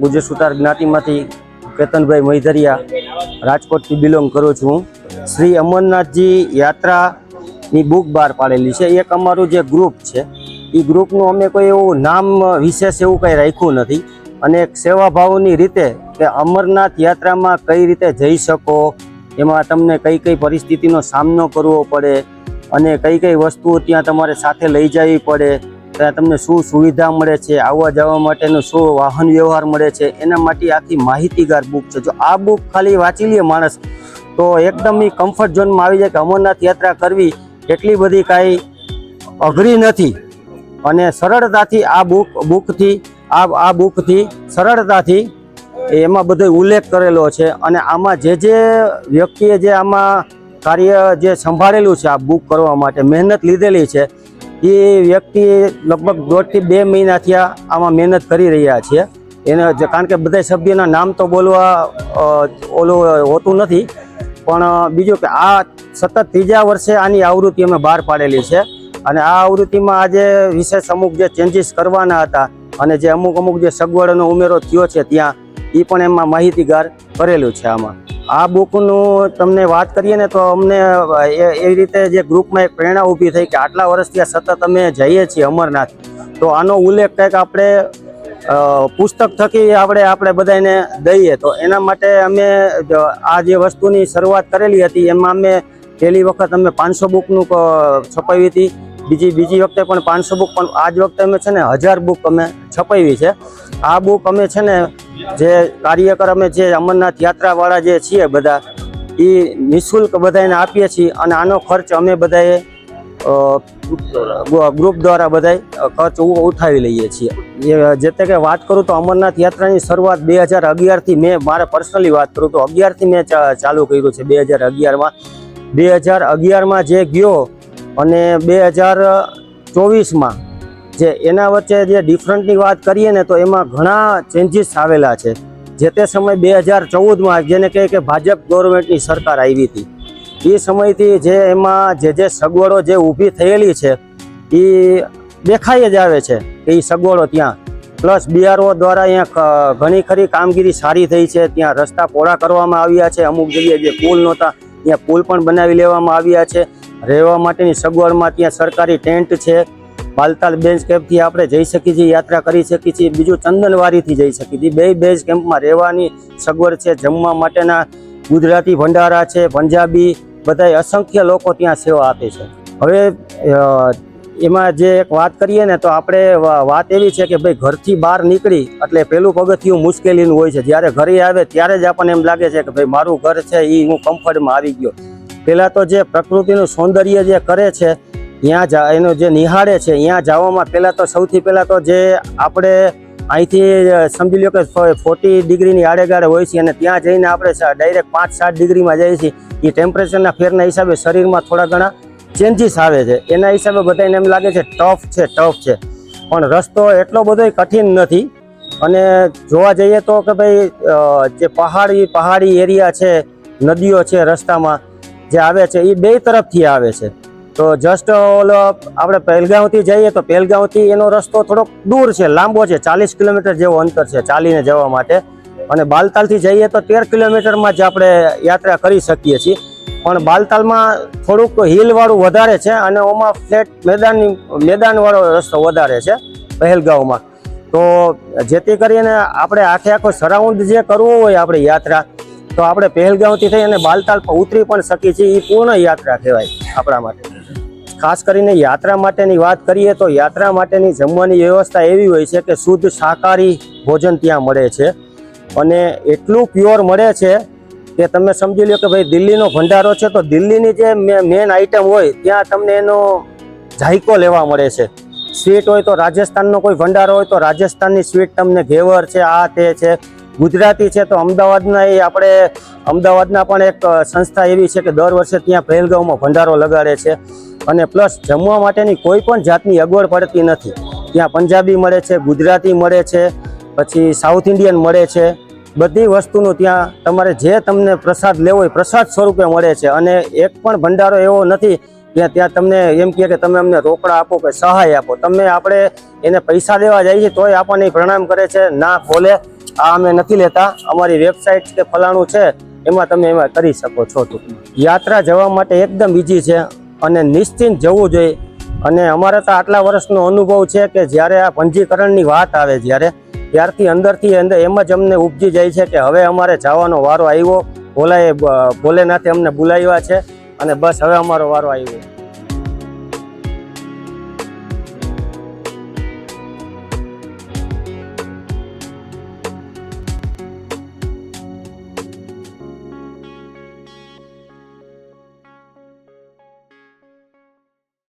ગુજર સુતાર જ્ઞાતિમાંથી કેતનભાઈ મૈધરિયા રાજકોટથી બિલોંગ કરું છું શ્રી અમરનાથજી યાત્રાની બુક બહાર પાડેલી છે. એક અમારું જે ગ્રુપ છે એ ગ્રુપનું અમે કોઈ એવું નામ વિશેષ એવું કંઈ રાખ્યું નથી. અને એક સેવાભાવની રીતે કે અમરનાથ યાત્રામાં કઈ રીતે જઈ શકો, એમાં તમને કઈ કઈ પરિસ્થિતિનો સામનો કરવો પડે અને કઈ કઈ વસ્તુઓ ત્યાં તમારે સાથે લઈ જવી પડે ત્યાં તમને શું સુવિધા મળે છે, આવવા જવા માટેનું શું વાહન વ્યવહાર મળે છે, એના માટે આખી માહિતીગાર બુક છે. જો આ બુક ખાલી વાંચી લે માણસ, તો એકદમ એ કમ્ફર્ટ ઝોનમાં આવી જાય કે અમરનાથ યાત્રા કરવી એટલી બધી કાંઈ અઘરી નથી. અને સરળતાથી આ બુક, બુકથી, આ આ બુકથી સરળતાથી એમાં બધો ઉલ્લેખ કરેલો છે. અને આમાં જે જે વ્યક્તિએ જે આમાં કાર્ય જે સંભાળેલું છે, આ બુક કરવા માટે મહેનત લીધેલી છે એ વ્યક્તિ લગભગ દોઢથી બે મહિનાથી થયા આમાં મહેનત કરી રહ્યા છે. એને કારણ કે બધા સભ્યના નામ તો બોલવા ઓલું હોતું નથી. પણ બીજું કે આ સતત ત્રીજા વર્ષે આની આવૃત્તિ અમે બહાર પાડેલી છે. અને આ આવૃત્તિમાં આજે વિશેષ અમુક જે ચેન્જીસ કરવાના હતા અને જે અમુક અમુક જે સગવડનો ઉમેરો થયો છે ત્યાં એ પણ એમાં માહિતીગાર કરેલું છે આમાં. આ બુકનું તમને વાત કરીએ ને તો અમને એ રીતે જે ગ્રુપમાં એક પ્રેરણા ઊભી થઈ કે આટલા વર્ષથી સતત અમે જઈએ છીએ અમરનાથ. તો આનો ઉલ્લેખ કંઈક આપણે પુસ્તક થકી આપણે આપણે બધાને દઈએ. તો એના માટે અમે આ જે વસ્તુની શરૂઆત કરેલી હતી, એમાં અમે પહેલી વખત અમે પાંચસો બુકનું છપાવી હતી. બીજી બીજી વખતે પણ પાંચસો બુક, પણ આ જ વખતે અમે છે ને હજાર બુક અમે છપાવી છે. આ બુક અમે છે ને જે કાર્યકર અમે જે અમરનાથ યાત્રાવાળા જે છીએ બધા, એ નિઃશુલ્ક બધાને આપીએ છીએ અને આનો ખર્ચ અમે બધાએ ગ્રુપ દ્વારા બધાય ખર્ચ ઉઠાવી લઈએ છીએ. જે તે કે વાત કરું તો અમરનાથ યાત્રાની શરૂઆત બે હજાર અગિયારથી મેં, મારે પર્સનલી વાત કરું તો અગિયારથી મેં ચાલુ કર્યું છે બે હજાર અગિયારમાં. બે હજાર અગિયારમાં જે ગયો અને બે હજાર ચોવીસમાં જે એના વચ્ચે જે ડિફરન્ટની વાત કરીએ ને તો એમાં ઘણા ચેન્જીસ આવેલા છે. જે તે સમય બે હજાર ચૌદમાં જેને કહે કે ભાજપ ગવર્મેન્ટની સરકાર આવી હતી. એ સમયથી જે એમાં જે જે સગવડો જે ઊભી થયેલી છે, એ દેખાઈ જ આવે છે કે એ સગવડો ત્યાં. પ્લસ બીઆરઓ દ્વારા અહીંયા ઘણી ખરી કામગીરી સારી થઈ છે. ત્યાં રસ્તા પહોળા કરવામાં આવ્યા છે. અમુક જગ્યાએ જે પુલ નહોતા, ત્યાં પુલ પણ બનાવી લેવામાં આવ્યા છે. રહેવા માટેની સગવડમાં ત્યાં સરકારી ટેન્ટ છે. બાલતાલ બેઝ કેમ્પથી આપણે જઈ શકીએ છીએ, યાત્રા કરી શકીએ છીએ. બીજું ચંદનવારીથી જઈ શકીએ છીએ. બે બેઝ કેમ્પમાં રહેવાની સગવડ છે, જમવા માટેના ગુજરાતી ભંડારા છે, પંજાબી, બધાય અસંખ્ય લોકો ત્યાં સેવા આપે છે. હવે એમાં જે એક વાત કરીએ ને, તો આપણે વાત એવી છે કે ભાઈ ઘરથી બહાર નીકળી, એટલે પેલું પગથિયું મુશ્કેલીનું હોય છે. જ્યારે ઘરે આવે, ત્યારે જ આપણને એમ લાગે છે કે ભાઈ મારું ઘર છે એ હું કમ્ફર્ટમાં આવી ગયો. પહેલાં તો જે પ્રકૃતિનું સૌંદર્ય જે કરે છે ત્યાં જા, એનો જે નિહાળે છે ત્યાં જવામાં પહેલાં તો સૌથી પહેલાં તો જે આપણે અહીંથી સમજી લો કે ફોર્ટી ડિગ્રીની આડેગાડે હોય છે અને ત્યાં જઈને આપણે ડાયરેક્ટ પાંચ સાત ડિગ્રીમાં જઈએ છીએ. એ ટેમ્પરેચરના ફેરના હિસાબે શરીરમાં થોડા ઘણા ચેન્જીસ આવે છે. એના હિસાબે બધાને એમ લાગે છે, ટફ છે ટફ છે. પણ રસ્તો એટલો બધો કઠિન નથી. અને જોવા જઈએ તો કે ભાઈ જે પહાડી પહાડી એરિયા છે, નદીઓ છે રસ્તામાં, જે આવે છે એ બે તરફથી આવે છે. તો જસ્ટ ઓલો આપણે પહેલગાંવથી જઈએ તો પહેલગાંવથી એનો રસ્તો થોડોક દૂર છે, લાંબો છે, ચાલીસ કિલોમીટર જેવો અંતર છે ચાલીને જવા માટે. અને બાલતાલથી જઈએ તો તેર કિલોમીટરમાં જ આપણે યાત્રા કરી શકીએ છીએ. પણ બાલતાલમાં થોડુંક હિલવાળું વધારે છે અને ઓમાં ફ્લેટ મેદાનની, મેદાનવાળો રસ્તો વધારે છે પહેલગાંવમાં. તો જેથી કરીને આપણે આખે આખો સરાઉન્ડ જે કરવો હોય આપણે યાત્રા, તો આપણે પહેલગાંવથી થઈ અને બાલતાલ પર ઉતરી પણ શકીએ છીએ. એ પૂર્ણ યાત્રા કહેવાય આપણા માટે. ખાસ કરીને યાત્રા માટેની વાત કરીએ તો યાત્રા માટેની જમવાની વ્યવસ્થા એવી હોય છે કે શુદ્ધ શાકાહારી ભોજન ત્યાં મળે છે. અને એટલું પ્યોર મળે છે કે તમે સમજી લો કે ભાઈ દિલ્હીનો ભંડારો છે તો દિલ્હીની જે મેન આઈટમ હોય ત્યાં તમને એનો જાયકો લેવા મળે છે. સ્વીટ હોય તો રાજસ્થાનનો કોઈ ભંડારો હોય તો રાજસ્થાનની સ્વીટ તમને ઘેવર છે, આ તે છે. ગુજરાતી છે તો અમદાવાદના એ આપણે, અમદાવાદના પણ એક સંસ્થા એવી છે કે દર વર્ષે ત્યાં પહેલગાંવમાં ભંડારો લગાડે છે. અને પ્લસ જમવા માટેની કોઈ પણ જાતની અગવડ પડતી નથી. ત્યાં પંજાબી મળે છે, ગુજરાતી મળે છે, પછી સાઉથ ઇન્ડિયન મળે છે. બધી વસ્તુનું ત્યાં તમારે જે તમને પ્રસાદ લેવો હોય, પ્રસાદ સ્વરૂપે મળે છે. અને એક પણ ભંડારો એવો નથી ત્યાં ત્યાં તમને એમ કહે કે તમે અમને રોકડા આપો કે સહાય આપો. તમે આપણે એને પૈસા દેવા જઈએ તોય આપણને પ્રણામ કરે છે, ના ખોલે, આ અમે નથી લેતા. અમારી વેબસાઇટ કે ફલાણું છે, એમાં તમે એમાં કરી શકો છો. યાત્રા જવા માટે એકદમ બીજી છે. અને નિશ્ચિંત જવું જોઈએ. અને અમારે તો આટલા વર્ષનો અનુભવ છે કે જ્યારે આ પંજીકરણની વાત આવે જ્યારે, ત્યારથી અંદરથી અંદર એમ જ અમને ઉપજી જાય છે કે હવે અમારે જવાનો વારો આવ્યો. ભોલાએ, ભોલેનાથે અમને બોલાવ્યા છે અને બસ હવે અમારો વારો આવ્યો.